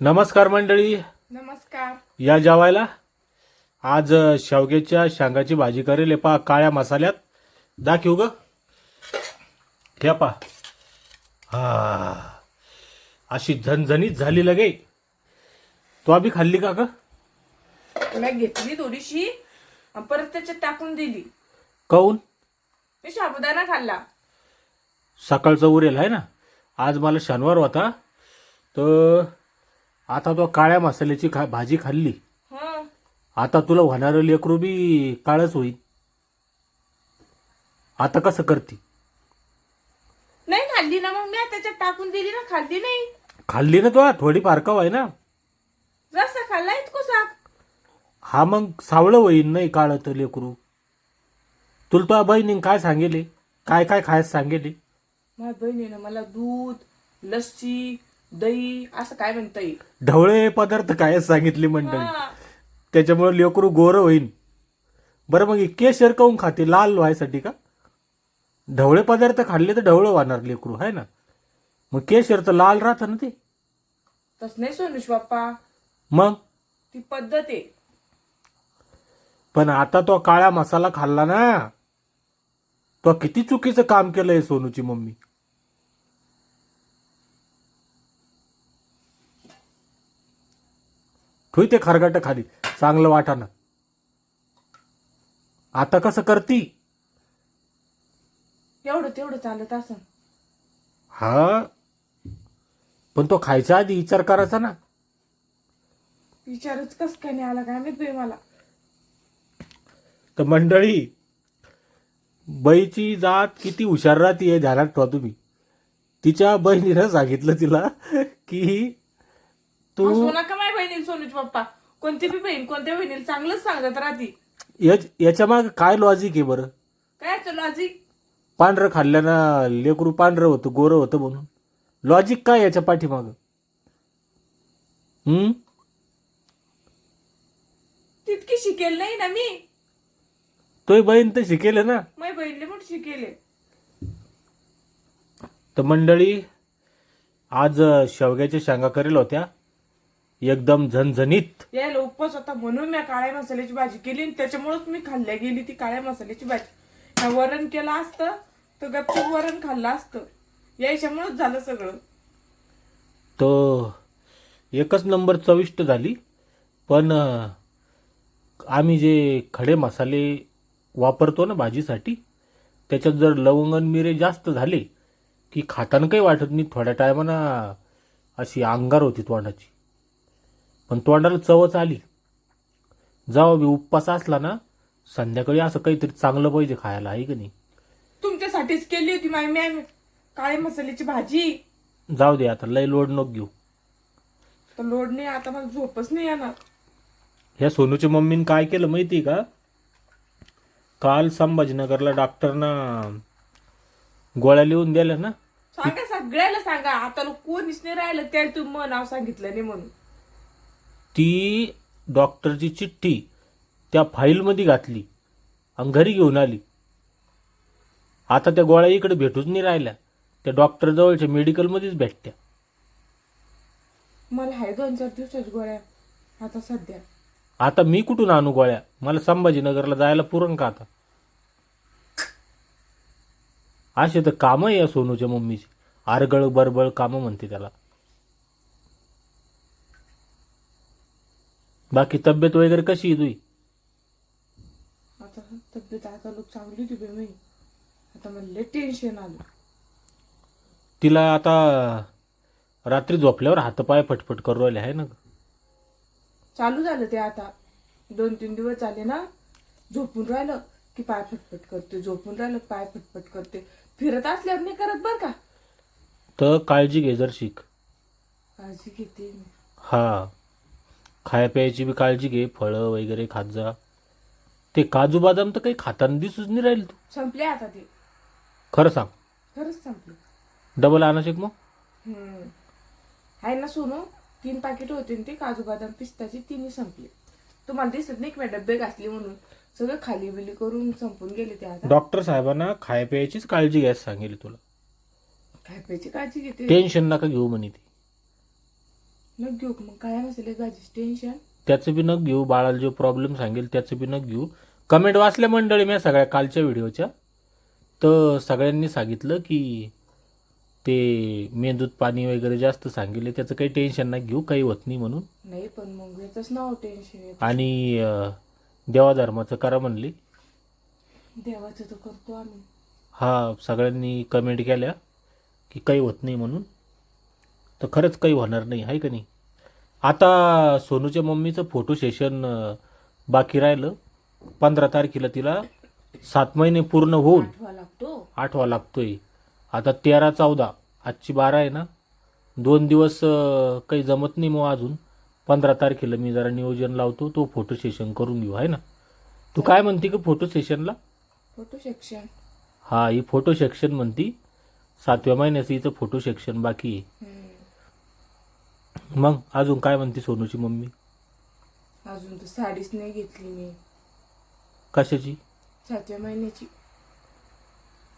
नमस्कार मंडळी. नमस्कार. या जेवायला? आज शेवग्याच्या शेंगाची भाजी करेल. हे पहा काळ्या मसाल्यात. दाखवू ग. हे पहा. हा. अशी झणझणीत झाली लगे तो आम्ही खाल्ली का ग? मी घेतली थोडीशी आणि परत त्याच्यात टाकून दिली. काऊन? मी साबुदाणा खाल्ला. सकाळचं उरेल आहे ना? आज मला शनिवार होता. तर आता तो काळ्या मसाल्याची खा भाजी खाल्ली. हं आता तुला होणारं लेकरू बी काळच होईल. आता कसं करते? नाही खाल्ली ना मग मी त्याच्यात टाकून दिली ना खाल्ली नाही. खाल्ली ना तो थोडी पारकाव आहे ना. रस्सा खाल्ला इतको साक हा मग सावळं होईन नाही काळ तर लेकरू. तुला तो बहिणीने काय सांगेले? काय काय खायचं सांगेले? माझ्या बहिणीनं मला दूध लस्सी दही असं काय म्हणता येईल? ढवळे पदार्थ काय सांगितले मंडळी. त्याच्यामुळे लेकरू गोरं होईन. बरं मग हे केशर काऊन खाते? लाल व्हायसाठी का? ढवळे पदार्थ खाल्ले तर ढवळं होणार लेकरू आहे ना? मग केशर तर लाल राहतं ना ते? तस नाही सोनुष बाप्पा. मग? ती पद्धत आहे. पण आता तो काळा मसाला खाल्ला ना तो किती चुकीचं काम केलंय सोनूची मम्मी. ठुई ते खरगाट खाली. चांगलं वाटाना. आता कसं करती? एवढं तेवढं चालत असं. हा. पण तो खायच्या आधी विचार करायचा ना. विचारच कस काय नाही आला काय माहीत बाई मला. तर मंडळी बाईची जात किती हुशार राहते हे ध्यानात ठेवा तुम्ही. तिच्या बहिणीनं सांगितलं तिला की तू हसू नका माझ्या बहिणीला सोनुष बाप्पा कोणती बी बहीण कोणत्या बहिणीला चांगलंच सांगत राहती. याच- याच्या माग काय लॉजिक आहे बरं? काय चलो आजी पांढरं खाल्ल्यानं लेकरू पांढरं होतं गोरं होतं म्हणून. लॉजिक काय याच्या पाठीमाग? हम्म? तितकी शिकेल नाही ना मी. तोही बहीण तर शिकेल ना. माझ्या बहिणीला पण शिकेले. तर मंडळी आज अ, शेवग्याच्या शेंगा करेल होत्या. एकदम झणझणीत. यायला उपवास होता म्हणून मी काळ्या मसाल्याची भाजी केली आणि त्याच्यामुळेच मी खाल्ल्या गेली ती काळ्या मसाल्याची भाजी. वरण केलं असतं तर गपचूप वरण खाल्लं असतं. याच्यामुळेच झालं सगळं. तर एकच नंबर चविष्ट झाली पण अ, आम्ही जे खडे मसाले वापरतो ना भाजीसाठी त्याच्यात जर लवंग आणि मिरे जास्त झाले की खाताना काही वाटत नाही थोड्या टायमानं अशी अंगार होती तोंडाची. पण तोंडाला चवच आली. जेव्हा बी उपवास असला ना संध्याकाळी असं काहीतरी चांगलं पाहिजे खायला आहे की नाही? तुमच्यासाठीच केली होती माय मी काळ्या मसाल्याची भाजी. जाऊ दे आता लय लोड नको घेऊ. तर लोड नाही आता मला झोपच नाही येणार. ह्या सोनूच्या मम्मीने काय केलं माहिती का? काल संभाजीनगरला डॉक्टरना गोळ्या लिहून दिल्या ना. सांगा सगळ्याला सांगा. आता कोणीच नाही राहिलं त्याला तुम्ही मग नाव सांगितलं नाही म्हणून. ती डॉक्टरची चिठ्ठी त्या फाईलमध्ये घातली. आणि घरी घेऊन आली. आता त्या गोळ्या इकडे भेटूच नाही राहिल्या. त्या डॉक्टर जवळच्या मेडिकलमध्येच भेटत्या. मला हाय दोन चार दिवसाच गोळ्या. आता सध्या. आता मी कुठून आणू गोळ्या? मला संभाजीनगरला जायला पुरण का आता? असे तर कामं आहे या सोनूच्या मम्मीची. आरगळ बरबळ कामं म्हणते त्याला. बाकी तब्येत वगैरे कशी आहे तुझी? आता तब्येत आता लोक चांगली होती बे मी आता मला टेन्शन आलं. तिला आता रात्री झोपल्यावर हातपाय फटफट करू राहिले आहे ना? चालू झालं ते आता. दोन तीन दिवस झाले ना झोपून राहिलं की पाय फटफट करते झोपून राहिलं की पाय फटफट करते. फिरत असल्यावर नाही करत बर का? तर काळजी घे जर शिक. काळजी घेते मी. हा. खाया प्यायची बी काळजी घे फळं वगैरे खात जा. ते काजू बदाम तर काही खाताना दिसूच नाही राहील तू. संपले आता ते. खरं सांग. खरंच संपले. डबल आणायचे का मग. हम्म. आहे ना सोनू तीन पाकिट होते ते काजू बदाम पिस्ताची तिन्ही संपले. तुम्हाला दिसत नाही की मी डब्बे घासले म्हणून? सगळं खाली बिली करून संपून गेले ते आता. डॉक्टर साहेबांना खाया प्यायचीच काळजी घ्यायला सांगेल तुला. काय प्यायची काळजी घेते. टेन्शन नका घेऊ म्हणे ती. न घेऊ मग काळ्या मसाल्याची भाजीच टेन्शन त्याचं बी नग घेऊ बाळाला जो प्रॉब्लेम सांगेल त्याचं बी नग घेऊ. कमेंट वाचल्या मंडळी मी सगळ्या कालच्या व्हिडिओच्या. तर सगळ्यांनी सांगितलं की ते मेंदूत पाणी वगैरे जास्त सांगितले त्याचं काही टेन्शन नाही घेऊ काही होत नाही म्हणून. नाही पण मग याच नाव टेन्शन येत. आणि अं, देवाधर्माचं करा म्हणली. देवाचं तर करतो आम्ही. हा सगळ्यांनी कमेंट केल्या की काही होत नाही म्हणून. तर खरंच काही होणार नाही आहे का नाही? आता सोनूच्या मम्मीचं फोटो सेशन बाकी राहिलं. पंधरा तारखेला तिला सात महिने पूर्ण होऊन आठवा लागतो. आठवा लागतोय. आता तेरा चौदा आजची बारा आहे ना? दोन दिवस काही जमत नाही मग अजून. पंधरा तारखेला मी जरा नियोजन लावतो तो फोटो सेशन करून घेऊ आहे ना? तू काय म्हणते का फोटो सेशनला फोटो सेक्शन हा ही फोटो सेक्शन म्हणती. सातव्या महिन्याचं हिचं फोटो सेक्शन बाकी आहे. मग अजून काय म्हणते सोनूची मम्मी? अजून तर साडीच नाही घेतली मी. कशाची? सातव्या महिन्याची.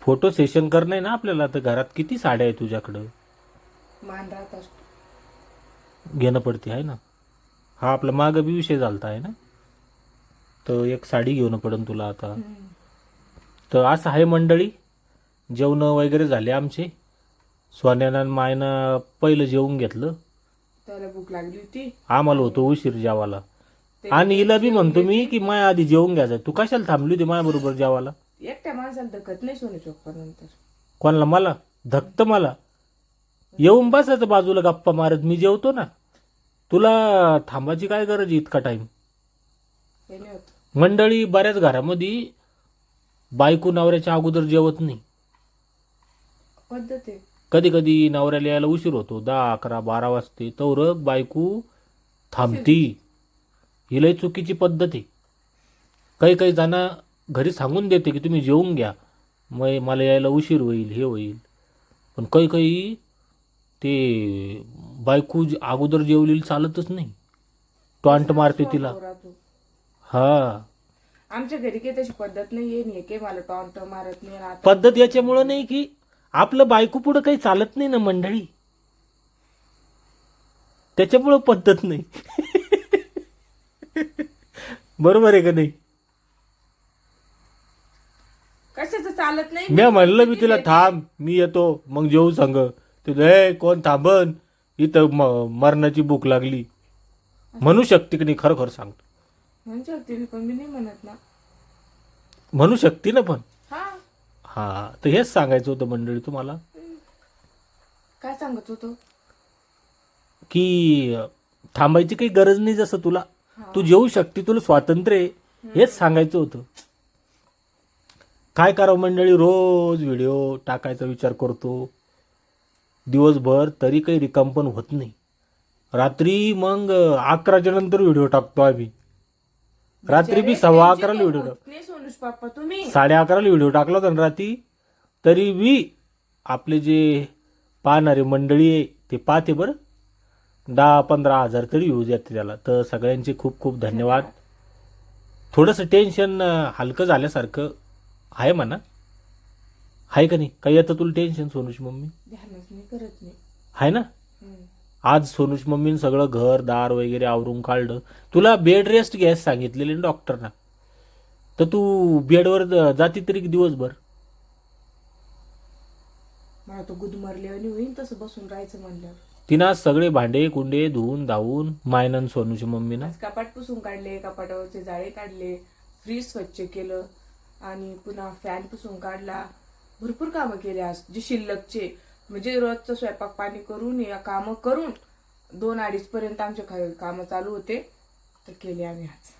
फोटो सेशन करणं ना आपल्याला? तर घरात किती साड्या आहे तुझ्याकडं? मान राहत असतो. घेणं पडते आहे ना? हा आपला मागं बी विषय झालता आहे ना? तर एक साडी घेऊन पडन तुला आता. हम्म. तर असं आहे मंडळी? जेवणं वगैरे झाले आमचे? सोन्यानं आणि मायनं पहिलं जेवून घेतलं. त्याला भूक लागली होती. आम्हाला होतो उशीर जेवायला. आणि हिला बी म्हणतो मी की माया आधी जेवून घ्यायचं. तू कशाला थांबली होती माझ्या बरोबर जेवायला? एकट्या माणसाला धकत नाही सोने चोप्पा नंतर. कोणाला? मला? धक्त मला. येऊन बसायचं बाजूला गप्पा मारत. मी जेवतो ना. तुला थांबायची काय गरज आहे इतका टाइम मंडळी बऱ्याच घरामध्ये बायको नवऱ्याच्या अगोदर जेवत नाही. पद्धत आहे. कधी कधी नवऱ्याला यायला उशीर होतो. दहा अकरा बारा वाजते. तवरक बायको थांबती. ही लय चुकीची पद्धत आहे. काही काही जण घरी सांगून देते की तुम्ही जेवून घ्या. मग मला यायला उशीर होईल हे होईल. पण काही काही ते बायको अगोदर जेवलेली चालतच नाही. टॉन्ट मारते तिला. हा. आमच्या घरी काही तशी पद्धत नाही मला टॉन्ट मारत नाही पद्धत याच्यामुळं नाही की आपलं बायको पुढं काही चालत नाही ना मंडळी. त्याच्यामुळं पद्धत नाही. बरोबर आहे का नाही? कशाचं चालत नाही? मी म्हणलं मी तिला थांब मी येतो. मग जेऊ सांग. तुला ए कोण थांबन? इथं म- मरणाची भूक लागली. म्हणू शकते की नाही? खरं खरं सांगतो. म्हणजे होती मी पण मी नाही म्हणत ना. म्हणू शकते ना पण. हा तर हेच सांगायचं होतं मंडळी तुम्हाला. काय सांगत होतो? की थांबायची काही गरज नाही जसं तुला. तू जेवू शकते तुला स्वातंत्र्य आहे. हेच सांगायचं होतं. काय करावं मंडळी? रोज व्हिडिओ टाकायचा विचार करतो. दिवसभर तरी काही रिकाम पण होत नाही. रात्री मग अकराच्या नंतर व्हिडिओ टाकतो आम्ही. रात्री बी सव्वा अकराला व्हिडिओ नाही पाप्पा तुम्ही? साडे अकराला व्हिडिओ टाकला होता ना रात्री तरी बी आपले जे पाहणारे मंडळी आहे ते पाहते बरं. दहा पंधरा हजार तरी व्ह्यूज येते त्याला. तर सगळ्यांचे खूप खूप धन्यवाद. थोडंसं टेन्शन हलकं झाल्यासारखं आहे म्हणा. आहे का नाही? काही येतं तुला टेन्शन सोनूची मम्मी? ध्यानच नाही करत नाही आहे ना. आज सोनूश मम्मीनं सगळं घर दार वगैरे आवरून काढलं. तुला बेड रेस्ट घ्यायला सांगितलेले ना डॉक्टरना तर तू बेडवर जाती तरी दिवसभर. मला तो गुदमरले आणि होईन तसं बसून राहायचं म्हणल्यावर. तिनं आज सगळे भांडे कुंडे धुवून धावून मायनन सोनूची मम्मीनं. आज कपाट पुसून काढले कपाटावरचे जाळे काढले फ्रीज स्वच्छ केलं आणि पुन्हा फॅन पुसून काढला. भरपूर कामं केले आज जे शिल्लकचे. म्हणजे रोजचं स्वयंपाक पाणी करून या कामं करून दोन अडीच पर्यंत आमचे खा- कामं चालू होते. तर केले आम्ही आज.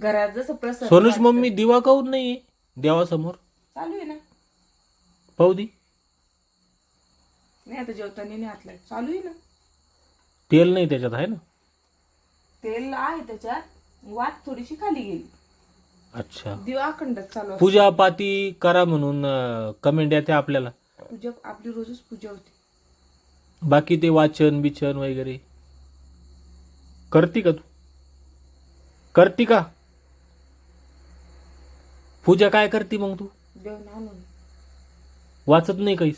घरात जसं प्रसन्न सोनूश वाटतं. मम्मी दिवा काऊन नाही देवासमोर? चालू आहे ना. पाहू दी. नाही आता जेवताना नाही चालू आहे ना. तेल नाही त्याच्यात आहे ना? तेल आहे त्याच्यात. वात थोडीशी खाली गेली. अच्छा. दिवा अखंड चालू असतो. पूजा पाती करा म्हणून कमेंट येते आपल्याला. पूजा आपली रोजच पूजा होती. बाकी ते वाचन बिचन वगैरे. करती का तू? करती का? पूजा काय करती मग तू? वाचत नाही काहीच?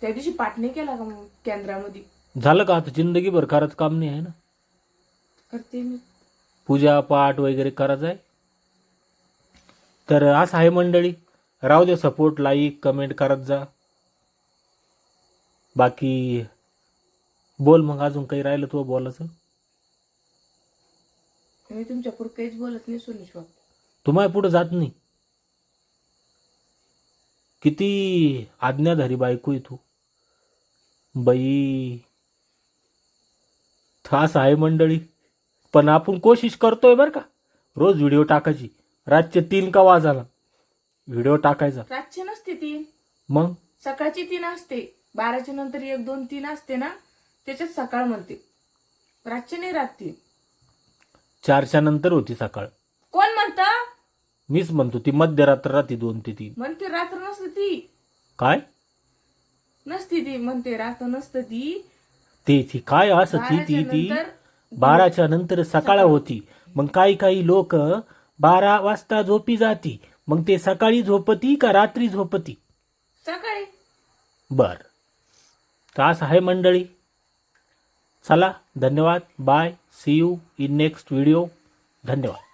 त्या दिवशी पाठ नाही केला का मग केंद्रामध्ये? झालं का? आता जिंदगीभर करायचं काम नाही आहे ना? करते मी. पूजा पाठ वगैरे करायचं आहे? तर असं आहे मंडळी. राहू दे सपोर्ट लाईक कमेंट करत जा. बाकी बोल मग अजून काही राहिलं तू बोलायचं? मी तुमच्यापुढे काहीच बोलत नाही सोनीश बाबा. तुम्हाला पुढे जात नाही. किती आज्ञाधारी बायको आहे तू. बाई त्रास आहे मंडळी. पण आपण कोशिश करतोय बरं का रोज व्हिडिओ टाकायची. रातचे तीन का वाजाला व्हिडिओ टाकायचा. रातची नसते तीन मग? सकाळची तीन असते. बाराच्या नंतर एक दोन तीन असते ना? त्याच्यात सकाळ म्हणते. रातची नाही रात तीन चारच्या नंतर होती सकाळ. कोण म्हणता? मीच म्हणतो ती मध्यरात्र राहते दोन ते तीन. म्हणते रात्र नसते ती. काय? नसती ती म्हणते रात्र नसतं ती. ते ती काय असं ती ती बाराच्या ती? नंतर बाराच्या नंतर सकाळ. होती. मग काही काही लोक बारा वाजता झोपी जाती. मग ते सकाळी झोपती का रात्री झोपती? सकाळी. बर. तर असं आहे मंडळी. चला धन्यवाद. Bye see you in next video धन्यवाद.